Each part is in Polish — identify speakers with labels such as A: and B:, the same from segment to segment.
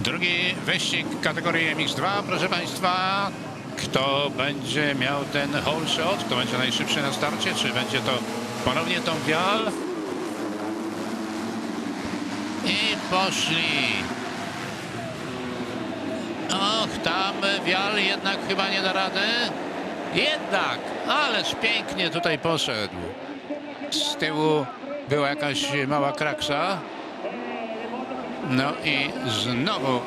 A: Drugi wyścig kategorii MX2, proszę Państwa. Kto będzie miał ten whole shot? Kto będzie najszybszy na starcie? Czy będzie to ponownie tą wial? I poszli. Och, tam wial jednak chyba nie da rady. Jednak, ależ pięknie tutaj poszedł. Z tyłu była jakaś mała kraksa. No i znowu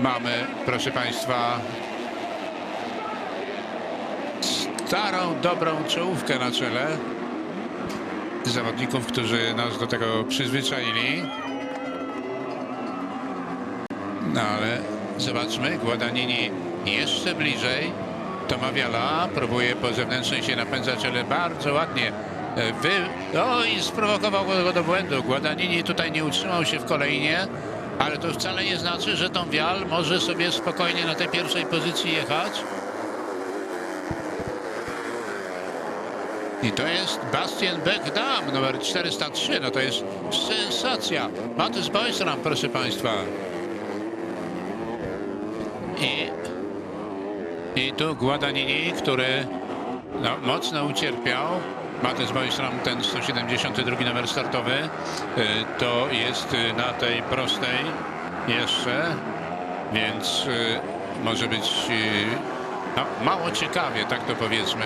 A: mamy, proszę Państwa, starą, dobrą czołówkę na czele zawodników, którzy nas do tego przyzwyczaili. No ale zobaczmy, Guadagnini jeszcze bliżej. Tomawiala próbuje po zewnętrznej się napędzać, ale bardzo ładnie wy... O i sprowokował go do błędu. Guadagnini tutaj nie utrzymał się w kolejnie, ale to wcale nie znaczy, że tą Wial może sobie spokojnie na tej pierwszej pozycji jechać. I to jest Bastian Beckdam, numer 403. No to jest sensacja. Matys Boysram, proszę Państwa. I, I tu Guadagnini, który no, mocno ucierpiał. Matys Boysram, ten 172 numer startowy, y, to jest y, na tej prostej jeszcze, więc y, może być no, mało ciekawie, tak to powiedzmy.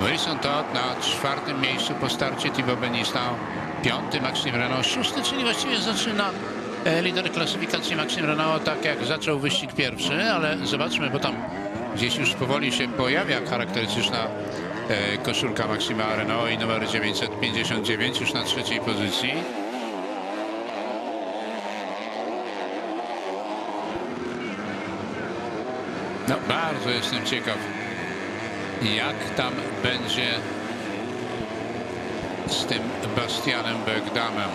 A: Wilson Todd na czwartym miejscu po starcie, Thibaut Benista piąty, Maxim Renault szósty, czyli właściwie zaczyna e, lider klasyfikacji Maxim Renault tak jak zaczął wyścig pierwszy, ale zobaczmy, bo tam gdzieś już powoli się pojawia charakterystyczna e, koszulka Maxima Renault i numer 959 już na trzeciej pozycji. No bardzo jestem ciekaw jak tam będzie z tym Bastianem Bergdamem.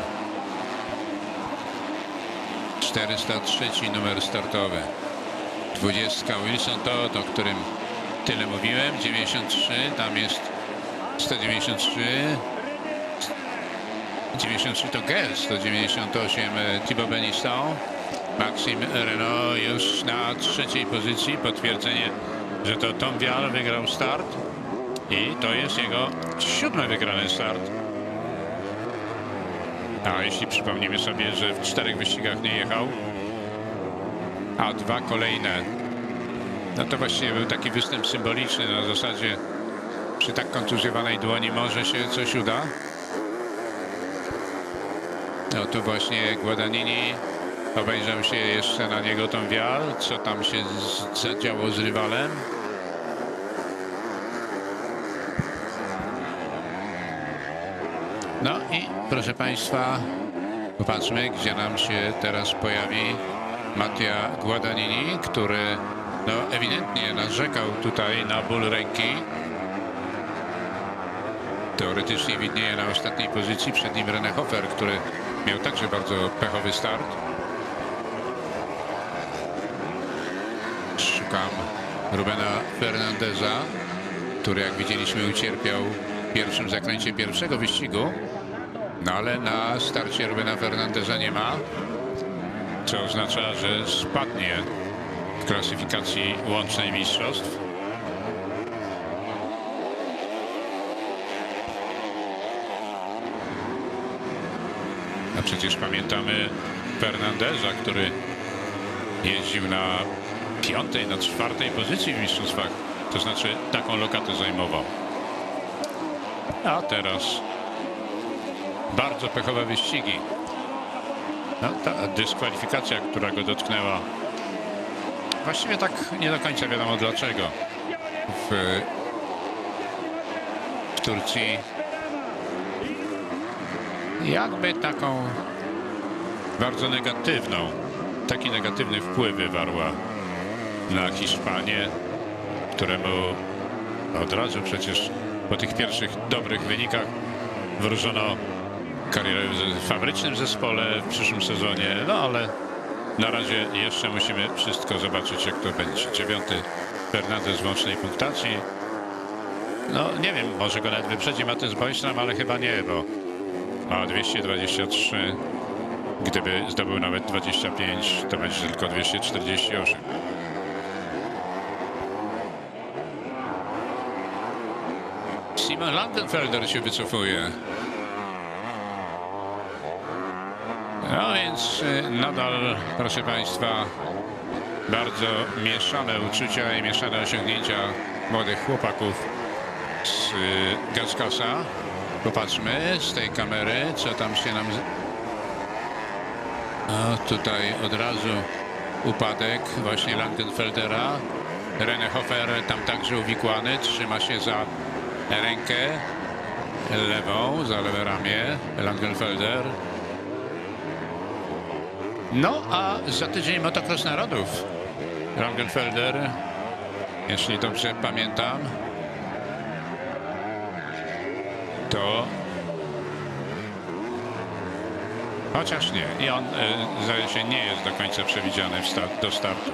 A: 403 numer startowy. 20 Wilson Todd, o którym tyle mówiłem. 93, tam jest 193. 93 to Gers, 198 Thibaut Beniston. Maxim Renault już na trzeciej pozycji. Potwierdzenie że to Tom Vial wygrał start i to jest jego siódmy wygrany start. A jeśli przypomnimy sobie, że w czterech wyścigach nie jechał, a dwa kolejne, no to właściwie był taki występ symboliczny na zasadzie przy tak kontuzjowanej dłoni może się coś uda. No tu właśnie Guadagnini obejrzał się jeszcze na niego tą wial, co tam się zadziało z rywalem. No i proszę Państwa, popatrzmy, gdzie nam się teraz pojawi Mattia Guadagnini, który no, ewidentnie narzekał tutaj na ból ręki. Teoretycznie widnieje na ostatniej pozycji przed nim René Hofer, który miał także bardzo pechowy start. Szukam Rubena Fernandeza, który jak widzieliśmy ucierpiał w pierwszym zakręcie pierwszego wyścigu. No ale na starcie Rubena Fernandeza nie ma, co oznacza, że spadnie klasyfikacji łącznej mistrzostw. A przecież pamiętamy Fernandeza, który jeździł na piątej, na czwartej pozycji w mistrzostwach. To znaczy taką lokatę zajmował. A teraz bardzo pechowe wyścigi. No, ta dyskwalifikacja, która go dotknęła. Właściwie tak nie do końca wiadomo dlaczego. W, w Turcji jakby taką bardzo negatywną, taki negatywny wpływ wywarła na Hiszpanię, któremu od razu przecież po tych pierwszych dobrych wynikach wróżono karierę w fabrycznym zespole w przyszłym sezonie, no ale na razie jeszcze musimy wszystko zobaczyć jak to będzie. Dziewiąty Fernandez w łącznej punktacji. No nie wiem, może go nawet wyprzedzi Matys Boysram, ale chyba nie, bo ma 223 Gdyby zdobył nawet 25, to będzie tylko 248. Simon Langenfelder się wycofuje. No więc y, nadal, proszę Państwa, bardzo mieszane uczucia i mieszane osiągnięcia młodych chłopaków z y, Gaskasa. Popatrzmy z tej kamery, co tam się nam... z- O, tutaj od razu upadek właśnie Langenfeldera. René Hofer tam także uwikłany, trzyma się za rękę lewą, za lewe ramię Langenfelder. No, a za tydzień motocross narodów. Langenfelder, jeśli dobrze pamiętam, to... Chociaż nie. I on, e, zdaje się, nie jest do końca przewidziany do startu.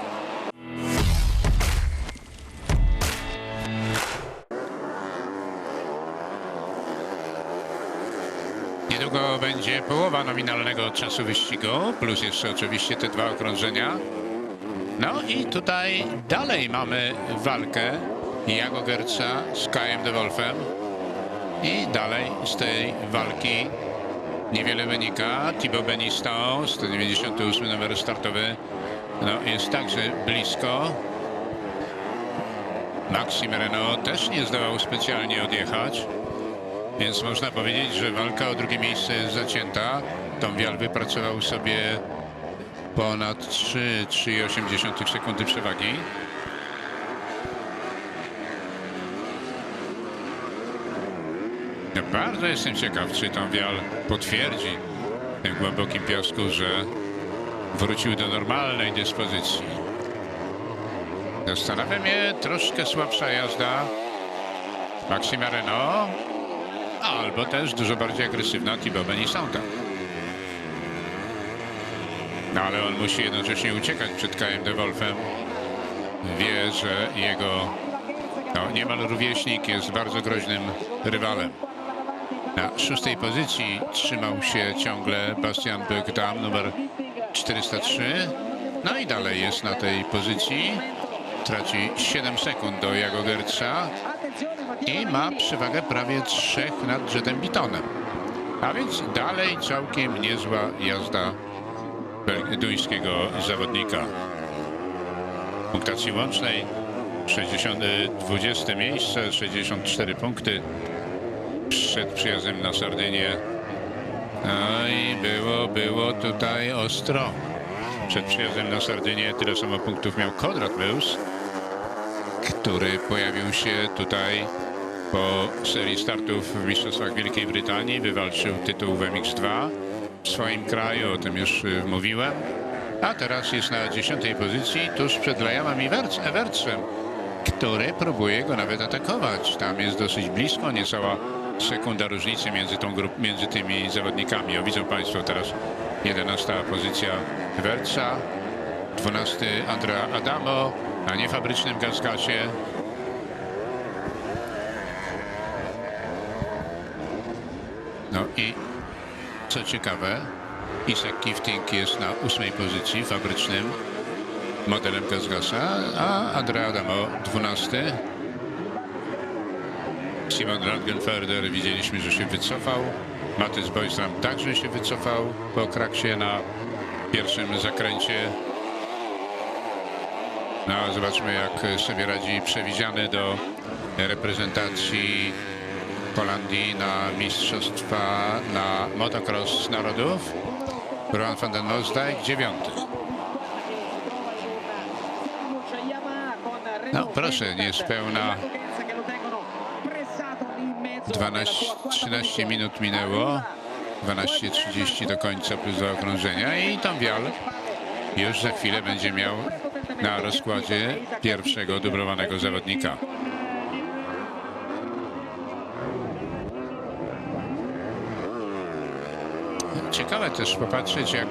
A: Będzie połowa nominalnego czasu wyścigu, plus jeszcze oczywiście te dwa okrążenia. No i tutaj dalej mamy walkę Jago Gerca z Kajem de Wolfem. I dalej z tej walki niewiele wynika. Thibaut Beniston, 198 numer startowy, no, jest także blisko. Maxime Renault też nie zdołał specjalnie odjechać. Więc można powiedzieć, że walka o drugie miejsce jest zacięta. Tom Wial wypracował sobie ponad 3, 3,8 sekundy przewagi. Ja bardzo jestem ciekaw, czy Tom Wial potwierdzi w tym głębokim piasku, że wrócił do normalnej dyspozycji. Zastanawia mnie troszkę słabsza jazda Maxima Renault, albo też dużo bardziej agresywna Thibaut Benisonta. No ale on musi jednocześnie uciekać przed Kajem de Wolfem. Wie, że jego no, niemal rówieśnik jest bardzo groźnym rywalem. Na szóstej pozycji trzymał się ciągle Bastian Bögdam, numer 403. No i dalej jest na tej pozycji. Traci 7 sekund do Jago Gerca i ma przewagę prawie 3 nad Jetem Bitonem. A więc dalej całkiem niezła jazda duńskiego zawodnika. W punktacji łącznej 60, y, 20 miejsce, 64 punkty przed przyjazdem na Sardynię. No i było, było tutaj ostro. Przed przyjazdem na Sardynię tyle samo punktów miał Konrad Meus, który pojawił się tutaj po serii startów w Mistrzostwach Wielkiej Brytanii. Wywalczył tytuł w MX2 w swoim kraju, o tym już y, mówiłem. A teraz jest na dziesiątej pozycji, tuż przed Liamem Everts- Evertsem, który próbuje go nawet atakować. Tam jest dosyć blisko, niecała sekunda różnicy między, tą grup, między tymi zawodnikami. O, widzą Państwo teraz 11 pozycja Evertsa, 12 Andrea Adamo, na niefabrycznym Gaskasie. No i co ciekawe, Isaac Kifting jest na ósmej pozycji fabrycznym modelem Gazgasa, a Andrea Adamo 12. Simon Langenfelder widzieliśmy, że się wycofał. Matys Boystram także się wycofał po kraksie na pierwszym zakręcie. No, zobaczmy, jak sobie radzi przewidziany do reprezentacji Holandii na mistrzostwa na motocross narodów. Rohan van den Moosdijk, dziewiąty.
B: No proszę, niespełna
A: 12, 13 minut minęło. 12.30 do końca plus dwa okrążenia i tam Wial już za chwilę będzie miał na rozkładzie pierwszego dublowanego zawodnika. Ciekawe też popatrzeć, jak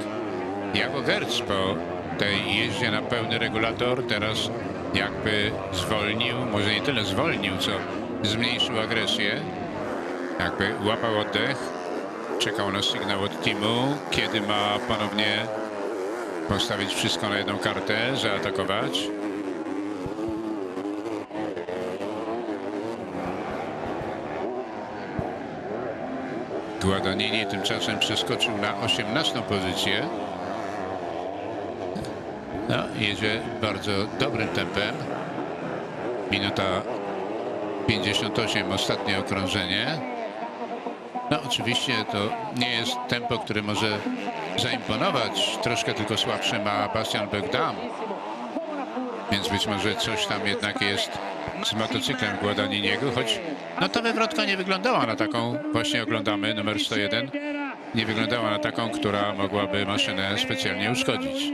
A: Jago Gerc po tej jeździe na pełny regulator teraz jakby zwolnił, może nie tyle zwolnił, co zmniejszył agresję, jakby łapał oddech. czekał na sygnał od teamu, kiedy ma ponownie postawić wszystko na jedną kartę, zaatakować. Guadagnini tymczasem przeskoczył na 18 pozycję. No, jedzie bardzo dobrym tempem. Minuta 58, ostatnie okrążenie. No oczywiście to nie jest tempo, które może zaimponować. Troszkę tylko słabsze ma Bastian Begdam. Więc być może coś tam jednak jest z motocyklem Guadagniniego, choć no ta wywrotka nie wyglądała na taką, właśnie oglądamy numer 101, nie wyglądała na taką, która mogłaby maszynę specjalnie uszkodzić.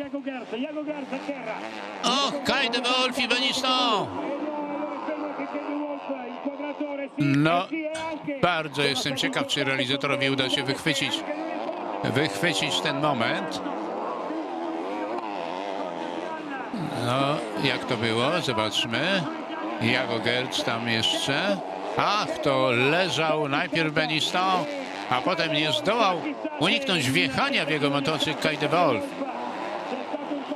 A: O, Kai de Wolf i Beniston! No, bardzo jestem ciekaw, czy realizatorowi uda się wychwycić, wychwycić ten moment. No, jak to było? Zobaczmy. Jago Gerc tam jeszcze. Ach, to leżał najpierw Beniston, a potem nie zdołał uniknąć wjechania w jego motocykl Kai de Wolf.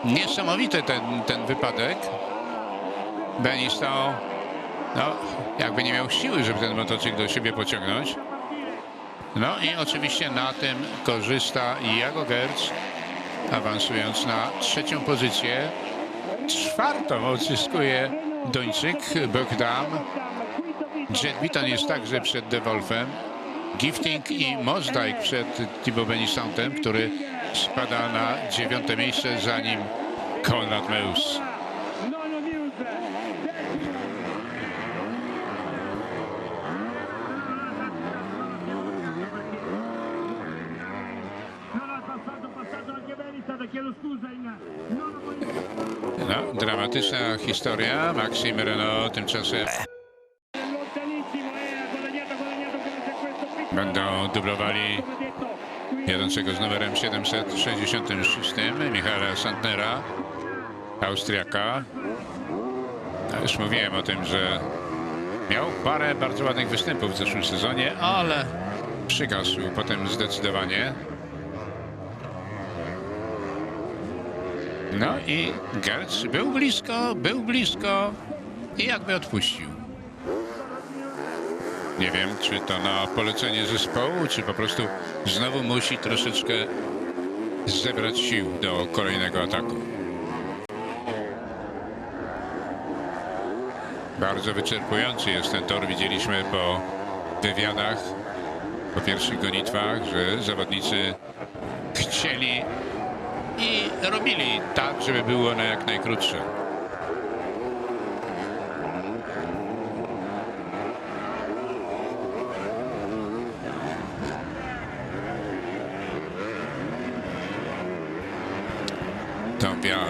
A: Niesamowity ten, ten wypadek. Beniston, no, jakby nie miał siły, żeby ten motocykl do siebie pociągnąć. No i oczywiście na tym korzysta Jago Gerc, awansując na trzecią pozycję. Czwartą odzyskuje Duńczyk Bogdam. Jet Biton jest także przed De Wolfem. Gifting i Mozdijk przed Thibaut Benistantem, który spada na dziewiąte miejsce, za nim Konrad Meus. No, dramatyczna historia. Maxim Renault tymczasem będą dublowali jadącego z numerem 766 Michaela Santnera, Austriaka. Już mówiłem o tym, że miał parę bardzo ładnych występów w zeszłym sezonie, ale przygasł potem zdecydowanie. No i Gertz był blisko, był blisko i jakby odpuścił. Nie wiem, czy to na polecenie zespołu, czy po prostu znowu musi troszeczkę zebrać sił do kolejnego ataku. Bardzo wyczerpujący jest ten tor. Widzieliśmy po wywiadach, po pierwszych gonitwach, że zawodnicy chcieli i robili tak, żeby było na jak najkrótsze. Tom Bial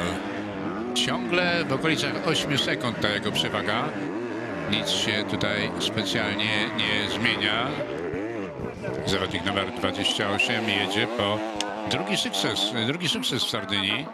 A: ciągle w okolicach 8 sekund ta jego przewaga. Nic się tutaj specjalnie nie zmienia. Zawodnik numer 28 jedzie po drugi sukces, drugi sukces w Sardynii.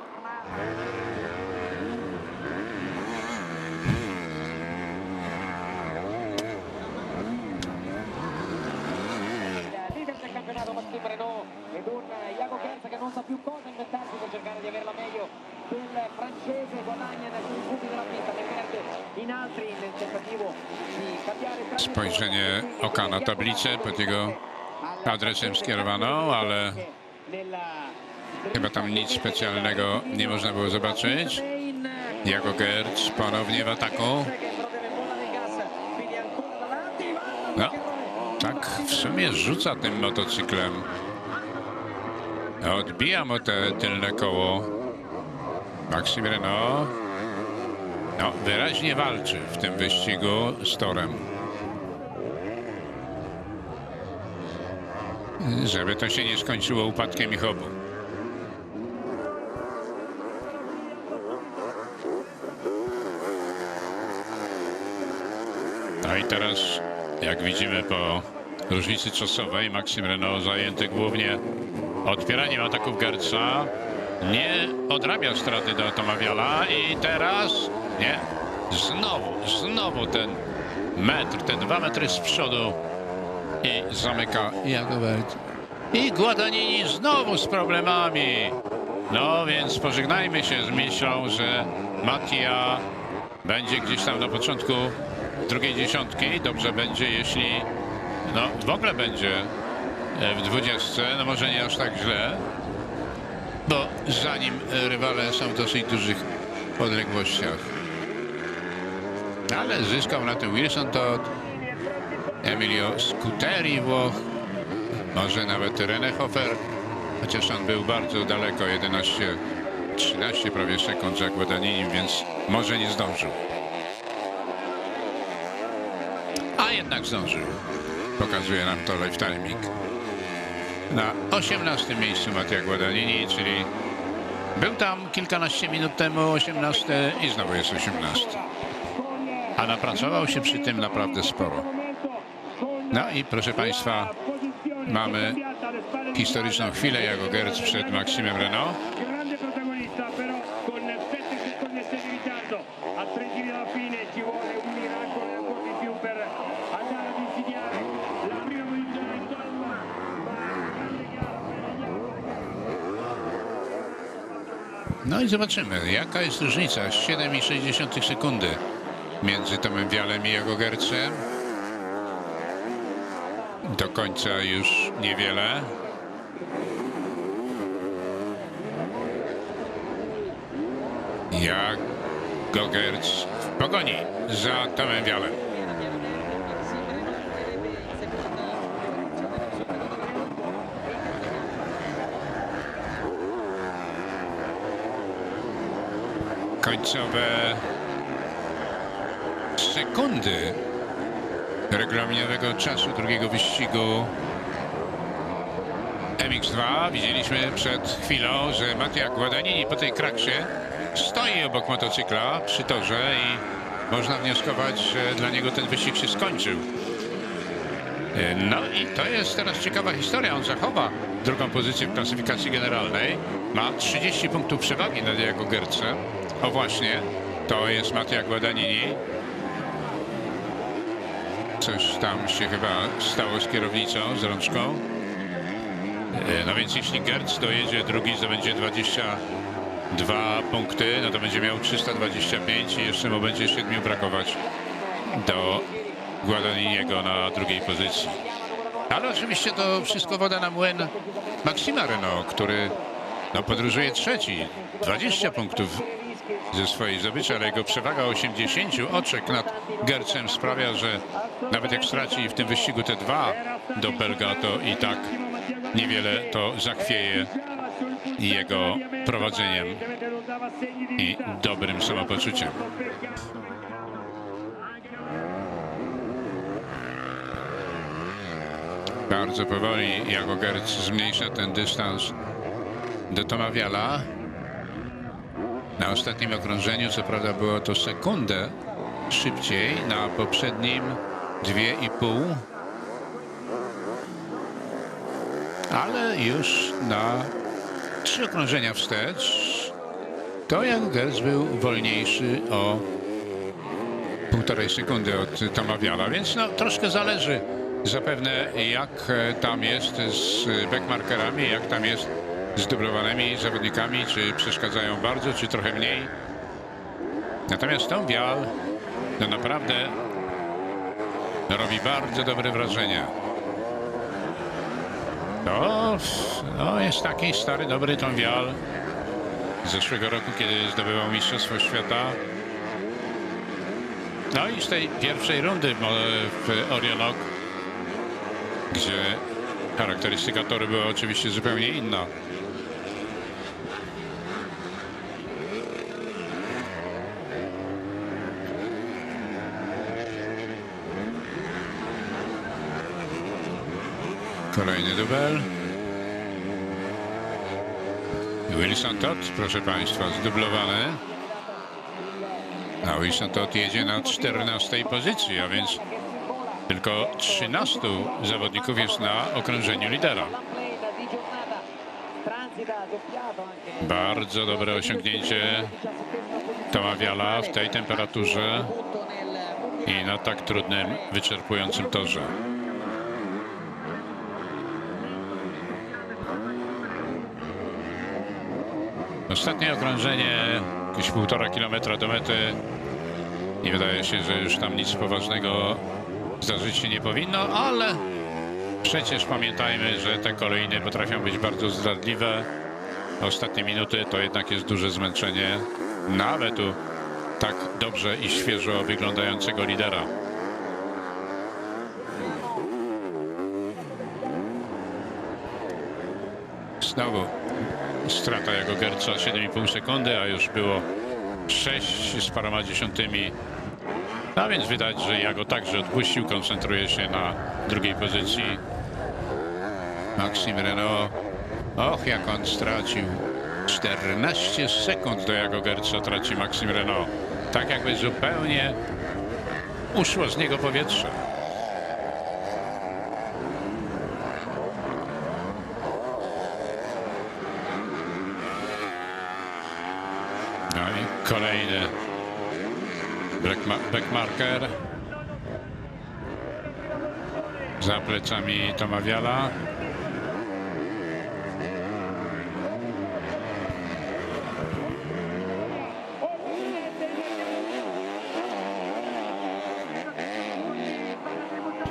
A: Spojrzenie oka na tablicę pod jego adresem skierowaną, ale chyba tam nic specjalnego nie można było zobaczyć. Jago Gerc ponownie w ataku. No, tak w sumie rzuca tym motocyklem. Odbija mu te tylne koło. Maxim Renault no, wyraźnie walczy w tym wyścigu z torem. Żeby to się nie skończyło upadkiem ich obu. No i teraz, jak widzimy po różnicy czasowej, Maxim Renault zajęty głównie odpieraniem ataków Gerca. Nie odrabia straty do Tomawiala i teraz, nie, znowu, znowu ten metr, te dwa metry z przodu i zamyka Jagowert. I Guadagnini znowu z problemami. No więc pożegnajmy się z myślą, że Mattia będzie gdzieś tam na początku drugiej dziesiątki. Dobrze będzie, jeśli no, w ogóle będzie e, w dwudziestce. No może nie aż tak źle, bo za nim e, rywale są w dosyć dużych odległościach. Ale zyskał na tym Wilson Todd, Emilio Scuteri Włoch, może nawet René Hofer, chociaż on był bardzo daleko, 11, 13 prawie sekund za Guadagninim, więc może nie zdążył. A jednak zdążył. Pokazuje nam to live timing. Na 18 miejscu Mattia Guadagnini, czyli był tam kilkanaście minut temu 18 i znowu jest 18. A napracował się przy tym naprawdę sporo. No i proszę Państwa, mamy historyczną chwilę Jago Gerc przed Maksimem Renault.
C: grande protagonista però con 7 secondi e 6 di ritardo a tre giri dalla fine ci vuole un miracolo ancora di più per andare ad insidiare la prima posizione in Tomma ma grande gara per
A: No i zobaczymy, jaka jest różnica. 7,6 sekundy między Tomem Wialem i Jago Gercem. Końca już niewiele. Jago Gerc w pogoni za Tomem Wialem. końcowe sekundy regulaminowego czasu drugiego wyścigu MX2. Widzieliśmy przed chwilą, że Mattia Guadagnini po tej kraksie stoi obok motocykla przy torze i można wnioskować, że dla niego ten wyścig się skończył. No i to jest teraz ciekawa historia. On zachowa drugą pozycję w klasyfikacji generalnej. Ma 30 punktów przewagi nad Jago Gercem. O właśnie, to jest Mattia Guadagnini. Coś tam się chyba stało z kierownicą, z rączką. E, No więc jeśli Gerc dojedzie drugi, to będzie 22 punkty, no to będzie miał 325 i jeszcze mu będzie 7 brakować do Guadagniniego na drugiej pozycji. Ale oczywiście to wszystko woda na młyn Maxima Renault, który no, podróżuje trzeci. 20 punktów ze swojej zdobyczy, ale jego przewaga 80 oczek nad Gercem sprawia, że nawet jak straci w tym wyścigu te dwa do Belga, to i tak niewiele to zachwieje jego prowadzeniem i dobrym samopoczuciem. Bardzo powoli Jago Gerc zmniejsza ten dystans do Toma Wiala. Na ostatnim okrążeniu, co prawda było to sekundę szybciej, na poprzednim 2,5. Ale już na trzy okrążenia wstecz to Jan Gerz był wolniejszy o półtorej sekundy od Toma Wiala, więc no, troszkę zależy zapewne jak tam jest z backmarkerami, jak tam jest z dublowanymi zawodnikami, czy przeszkadzają bardzo, czy trochę mniej. Natomiast Tom Wial no naprawdę robi bardzo dobre wrażenie. To no, jest taki stary, dobry Tom Wial z zeszłego roku, kiedy zdobywał Mistrzostwo Świata. No i z tej pierwszej rundy w Orionok, gdzie charakterystyka toru była oczywiście zupełnie inna. Kolejny dubel. Wilson Todd, proszę Państwa, zdublowany. A Wilson Todd jedzie na 14 pozycji, a więc tylko 13 zawodników jest na okrążeniu lidera. Bardzo dobre osiągnięcie Toma Wiala w tej temperaturze i na tak trudnym, wyczerpującym torze. Ostatnie okrążenie, jakieś półtora kilometra do mety. Nie wydaje się, że już tam nic poważnego zdarzyć się nie powinno, ale przecież pamiętajmy, że te kolejne potrafią być bardzo zdradliwe. Ostatnie minuty to jednak jest duże zmęczenie nawet u tak dobrze i świeżo wyglądającego lidera. Znowu strata jego Gerca 7,5 sekundy, a już było 6 z paroma dziesiątymi. A więc widać, że Jago także odpuścił, koncentruje się na drugiej pozycji. Maxim Renault. Och, jak on stracił. 14 sekund do Jago Gerca traci Maxim Renault. Tak jakby zupełnie uszło z niego powietrze. No i kolejny backma- backmarker. Za plecami Toma Wiala.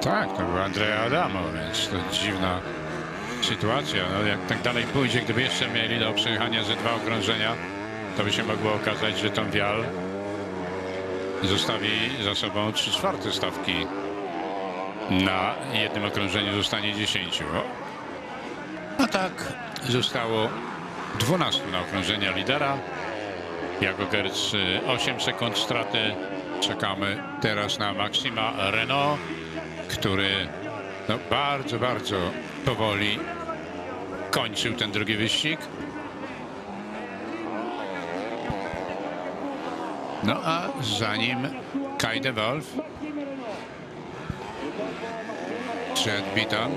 A: Tak, to był Andrea Adamo, więc to dziwna sytuacja. No, jak tak dalej pójdzie, gdyby jeszcze mieli do przejechania ze dwa okrążenia, to by się mogło okazać, że Tom Wial zostawi za sobą trzy czwarte stawki. Na jednym okrążeniu zostanie 10. O. A tak zostało 12 na okrążenia lidera. Jago Gerc y, 8 sekund straty. Czekamy teraz na Maxima Renault, który no, bardzo, bardzo powoli kończył ten drugi wyścig. No a za nim Kai de Wolf. Chad Beaton.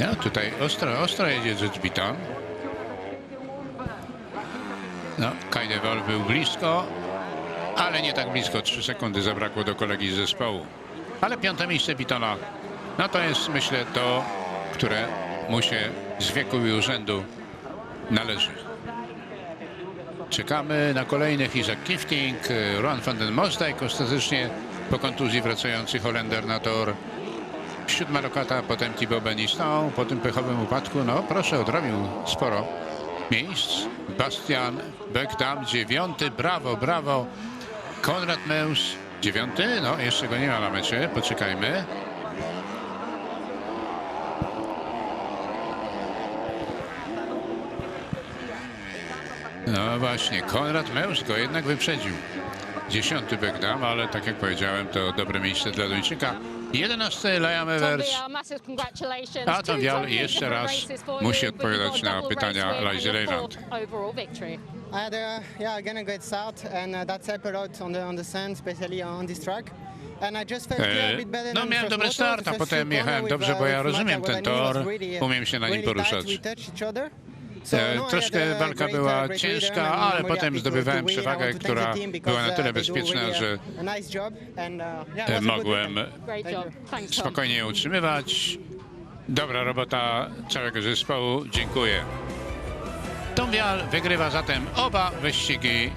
A: No tutaj ostro, ostro jedzie Jet Beaton. No, Kai de Wolf był blisko, ale nie tak blisko. 3 sekundy zabrakło do kolegi z zespołu. Ale piąte miejsce Beatona, no to jest myślę to, które mu się z wieku i urzędu należy. Czekamy na kolejnych Isaac Kifting, Ron van den Mosdijk ostatecznie po kontuzji wracający Holender na tor. Siódma lokata, potem Thibaut Beniston, po tym pechowym upadku, no proszę, odrobił sporo miejsc. Bastian Beckdam, dziewiąty, brawo, brawo. Konrad Meus, dziewiąty, no jeszcze go nie ma na mecie, poczekajmy. No właśnie, Konrad Meus go jednak wyprzedził. Dziesiąty Beckdam, ale tak jak powiedziałem, to dobre miejsce dla Duńczyka. Jedenasty Liam Everts.
D: A to Wial jeszcze raz musi odpowiadać na pytania Lizy Leyland.
E: A, yeah, again a great start, and uh, that helped a lot on the on the sand, especially on this track. And I just felt yeah, a bit better
A: No
E: than the
A: miałem
E: first
A: dobry start, a potem jechałem dobrze, bo
E: uh,
A: ja
E: with
A: rozumiem ten tor,
E: uh,
A: umiem się na nim poruszać. E,
E: no,
A: Troszkę walka była ciężka, ale potem zdobywałem przewagę, która była na tyle bezpieczna, że
E: uh,
A: e, mogłem spokojnie je utrzymywać. Dobra robota całego zespołu, dziękuję. Tom Wial wygrywa zatem oba wyścigi